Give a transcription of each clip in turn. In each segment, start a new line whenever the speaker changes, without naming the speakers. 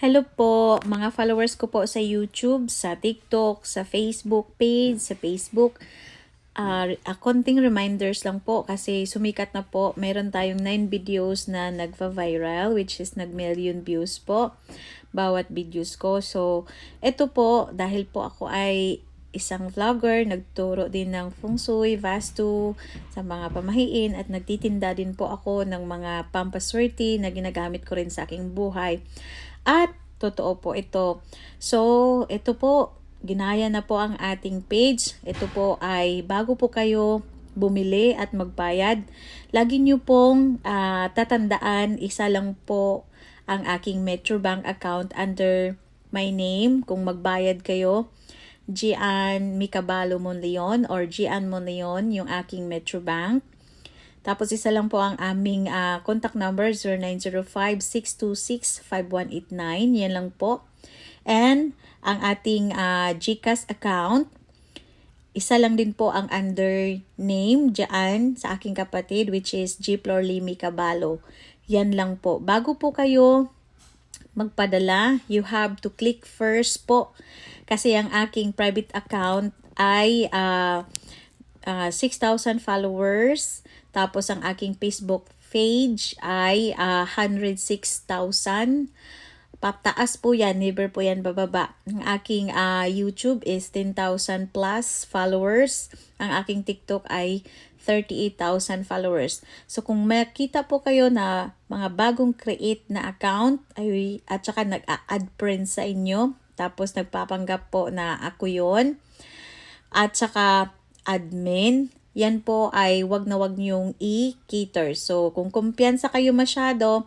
Hello po, mga followers ko po sa YouTube, sa TikTok, sa Facebook page, sa Facebook. Uh, a konting reminders lang po kasi sumikat na po. Meron tayong 9 videos na nagva-viral which is nag-million views po bawat videos ko. So, ito po dahil po ako ay isang vlogger, nagturo din ng feng shui, vastu sa mga pamahiin at nagtitinda din po ako ng mga pampaswerte na ginagamit ko rin sa aking buhay. At totoo po ito. So, ito po, ginaya na po ang ating page. Ito po ay bago po kayo bumili at magbayad. Lagi nyo pong uh, tatandaan, isa lang po ang aking Metrobank account under my name. Kung magbayad kayo, Gian Micabalo Monleon or Gian Monleon yung aking Metrobank. Tapos isa lang po ang aming uh, contact number 0905-626-5189. Yan lang po. And ang ating uh, GCash account, isa lang din po ang under name dyan sa aking kapatid which is G. Florlimi Cabalo. Yan lang po. Bago po kayo magpadala, you have to click first po kasi ang aking private account ay uh, uh, 6,000 followers tapos ang aking Facebook page ay uh, 106,000. Paptaas po yan, never po yan bababa. Ang aking uh, YouTube is 10,000 plus followers. Ang aking TikTok ay 38,000 followers. So kung makita po kayo na mga bagong create na account ay, at saka nag-add friends sa inyo, tapos nagpapanggap po na ako yon at saka admin, yan po ay wag na wag niyong i-cater. So, kung kumpiyansa kayo masyado,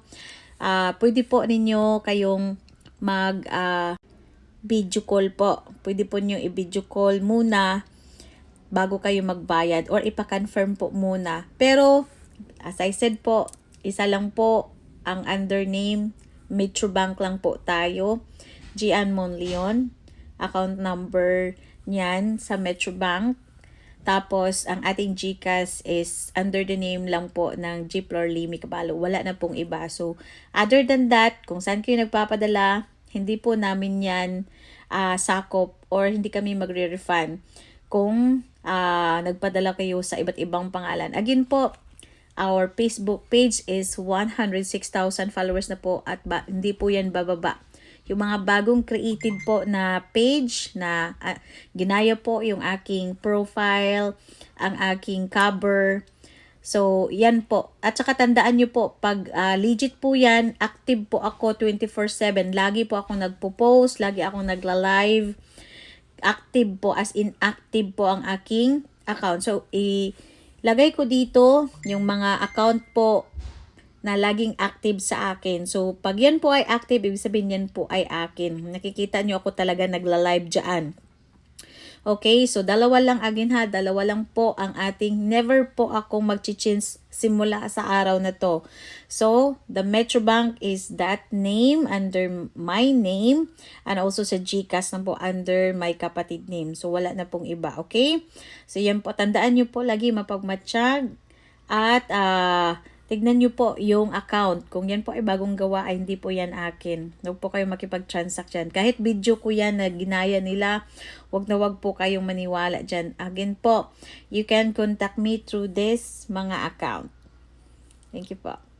uh, pwede po ninyo kayong mag uh, video call po. Pwede po niyo i-video call muna bago kayo magbayad or ipa-confirm po muna. Pero, as I said po, isa lang po ang under name. Metrobank lang po tayo. Gian Monleon. Account number niyan sa Metrobank tapos, ang ating GCash is under the name lang po ng G. Flor Limi Cabalo. Wala na pong iba. So, other than that, kung saan kayo nagpapadala, hindi po namin yan uh, sakop or hindi kami magre-refund kung uh, nagpadala kayo sa iba't ibang pangalan. Again po, our Facebook page is 106,000 followers na po at ba, hindi po yan bababa yung mga bagong created po na page na uh, ginaya po yung aking profile, ang aking cover. So, yan po. At saka tandaan nyo po, pag uh, legit po yan, active po ako 24-7. Lagi po ako nagpo-post, lagi ako nagla-live. Active po, as in active po ang aking account. So, ilagay ko dito yung mga account po na laging active sa akin. So, pag yan po ay active, ibig sabihin yan po ay akin. Nakikita nyo ako talaga nagla-live dyan. Okay, so dalawa lang agin ha, dalawa lang po ang ating, never po akong mag-change simula sa araw na to. So, the Metrobank is that name under my name and also sa GCash na po under my kapatid name. So, wala na pong iba, okay? So, yan po, tandaan nyo po lagi mapagmatsyag at uh, Tignan nyo po yung account. Kung yan po ay bagong gawa, ay hindi po yan akin. Huwag po kayo makipag-transact dyan. Kahit video ko yan na ginaya nila, huwag na huwag po kayong maniwala dyan. Again po, you can contact me through this mga account. Thank you po.